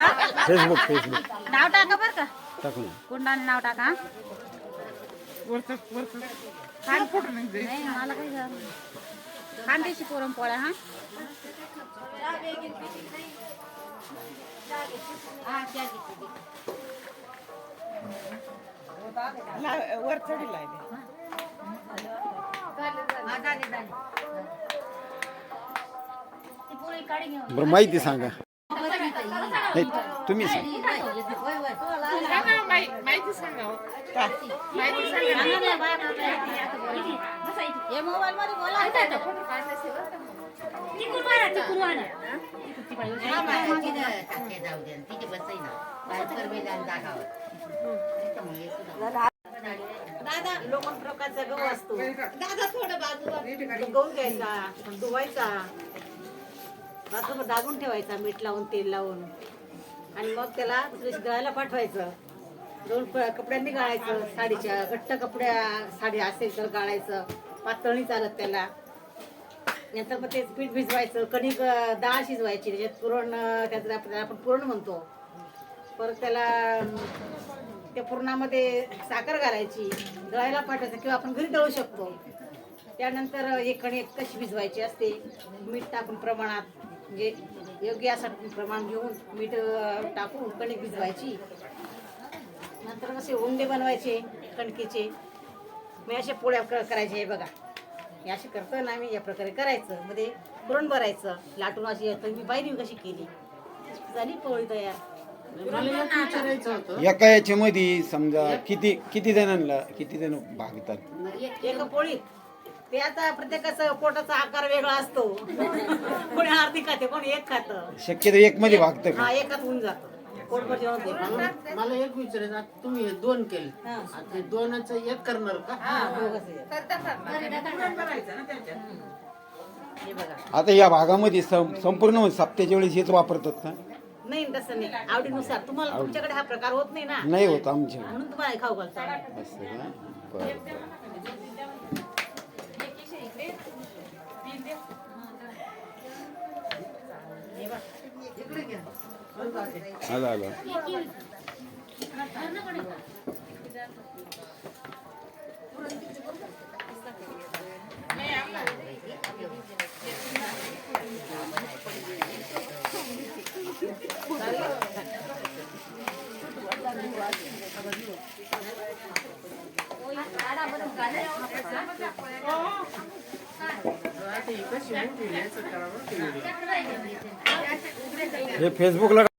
Facebook Facebook नाव टाका बरं का. टाकून कुंडाने नाव टाका वरचं वरचं खान फोटो नाही दे. नाही मला काही झालं खांदेशी पुरणपोळ्या हा. ला- वर चढी बरं माहिती सांगा. नाही तुम्ही सांगा माहिती सांगा माहिती सांगा मोबाईल मध्ये बोला दादा लोकन प्रकारचा गहू असतो दादा थोडं बाजूला गहू घ्यायचा धुवायचा बाथरूम दाबून ठेवायचा मीठ लावून तेल लावून. आणि मग त्याला दुसऱ्या गळायला पाठवायचं. दोन प- कपड्यांनी गाळायचं साडीच्या घट्ट कपड्या साडी असेल तर गाळायचं. पातळणी चालत त्याला. नंतर मग ते पीठ भिजवायचं. कणिक डाळ शिजवायची. त्याच्यात पुरण अं, त्याचं आपण आपण पुरण म्हणतो. परत त्याला त्या पुरणामध्ये साखर घालायची. दळायला पाठवायचं किंवा आपण घरी दळू शकतो. त्यानंतर एक कणिक कशी भिजवायची असते मीठ टाकून प्रमाणात म्हणजे योग्य असं प्रमाण घेऊन मीठ टाकून कणिक भिजवायची. नंतर कसे उंडे बनवायचे कणकीचे. मी अशा पोळ्या करायचे हे बघा. हे असे करतो ना आम्ही या प्रकारे करायचं. मध्ये पुरण भरायचं. लाटून अशी येतं मी पाहिली कशी केली. झाली पोळी तयार. मला एक विचारायचं होतं. एका याच्यामध्ये समजा किती किती जणांना किती जण भागतात? एका पोळीत ते आता प्रत्येकाचा पोटाचा आकार वेगळा असतो. कोणी अर्धी खाते कोणी एक खातं. शक्यतो एक मध्ये भागतं का? हा एकात होऊन जातं. पोटभर जेवण ते. मला- मला एक विचारायचं आता तुम्ही हे दोन केले. आता ते दोनाचं एक करणार का. हे बघा. आता या भागामध्ये सं- संपूर्ण सप्त्याच्या वेळेस हेच वापरतात का? नाही तसं नाही. आवडीनुसार. तुम्हाला तुमच्याकडे हा प्रकार होत नाही ना. नाही होत आमच्या म्हणून तुम्हाला हे खाऊ घालतो आम्ही. असं का? बरं बरं. आलं आलं हे फेसबुकला